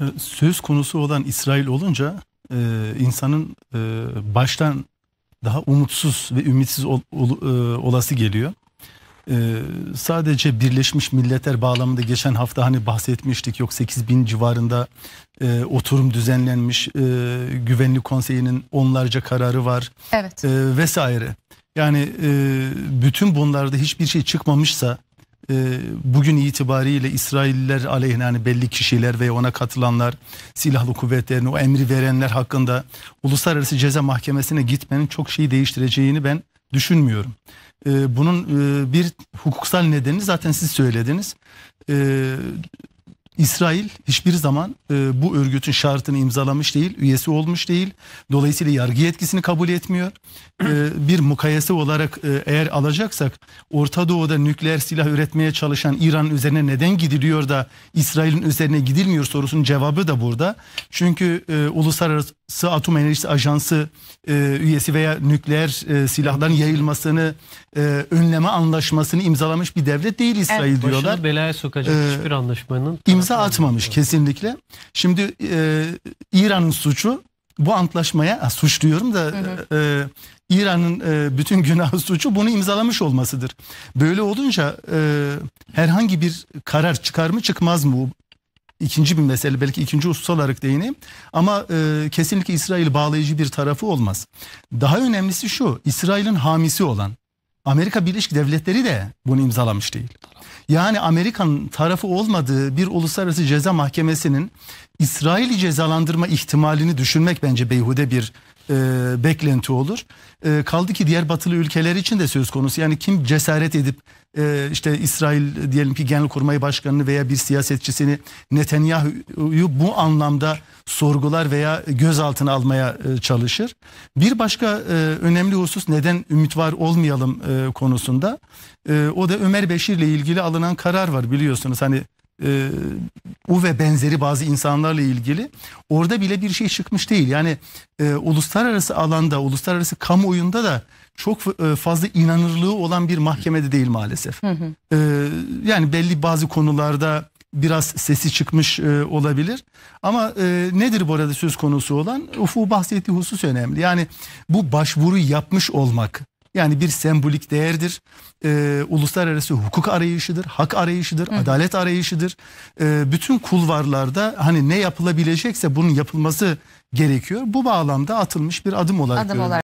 E, Söz konusu olan İsrail olunca e, insanın e, baştan daha umutsuz ve ümitsiz ol- ol- e, olası geliyor. E, sadece Birleşmiş Milletler bağlamında geçen hafta hani bahsetmiştik yok 8 bin civarında e, oturum düzenlenmiş e, güvenlik konseyinin onlarca kararı var Evet. e, vesaire. Yani e, bütün bunlarda hiçbir şey çıkmamışsa bugün itibariyle İsrailliler aleyhine yani belli kişiler ve ona katılanlar silahlı kuvvetlerin o emri verenler hakkında uluslararası ceza mahkemesine gitmenin çok şeyi değiştireceğini ben düşünmüyorum. E, bunun e, bir hukuksal nedeni zaten siz söylediniz. İsrail hiçbir zaman e, bu örgütün şartını imzalamış değil, üyesi olmuş değil. Dolayısıyla yargı yetkisini kabul etmiyor. E, bir mukayese olarak e, eğer alacaksak Orta Doğu'da nükleer silah üretmeye çalışan İran üzerine neden gidiliyor da İsrail'in üzerine gidilmiyor sorusunun cevabı da burada. Çünkü e, Uluslararası Atom Enerjisi Ajansı e, üyesi veya nükleer e, silahların yayılmasını e, önleme anlaşmasını imzalamış bir devlet değil İsrail diyorlar. Başını belaya sokacak Ee, hiçbir anlaşmanın İmza atmamış olmaması. kesinlikle. Şimdi e, İran'ın suçu bu antlaşmaya suç diyorum da e, İran'ın e, bütün günah suçu bunu imzalamış olmasıdır. Böyle olunca e, herhangi bir karar çıkar mı çıkmaz mı bu ikinci bir mesele belki ikinci husus olarak değineyim ama e, kesinlikle İsrail bağlayıcı bir tarafı olmaz. Daha önemlisi şu İsrail'in hamisi olan Amerika Birleşik Devletleri de bunu imzalamış değil. Yani Amerikan tarafı olmadığı bir uluslararası ceza mahkemesinin İsrail'i cezalandırma ihtimalini düşünmek bence beyhude bir e, beklenti olur. E, kaldı ki diğer batılı ülkeler için de söz konusu. Yani kim cesaret edip e, işte İsrail diyelim ki Genelkurmay Başkanı'nı veya bir siyasetçisini Netanyahu'yu bu anlamda sorgular veya gözaltına almaya e, çalışır. Bir başka e, önemli husus neden ümit var olmayalım e, konusunda. E, o da Ömer Beşir ile ilgili alınan karar var biliyorsunuz. Hani e, u ve benzeri bazı insanlarla ilgili orada bile bir şey çıkmış değil. Yani e, uluslararası alanda, uluslararası kamuoyunda da çok e, fazla inanırlığı olan bir mahkemede değil maalesef. E, yani belli bazı konularda biraz sesi çıkmış e, olabilir. Ama e, nedir bu arada söz konusu olan? Ufuk bahsettiği husus önemli. Yani bu başvuruyu yapmış olmak yani bir sembolik değerdir. E, uluslararası hukuk arayışıdır, hak arayışıdır, adalet arayışıdır. E, bütün kulvarlarda hani ne yapılabilecekse bunun yapılması gerekiyor. Bu bağlamda atılmış bir adım olarak Adım görüyorum. olarak.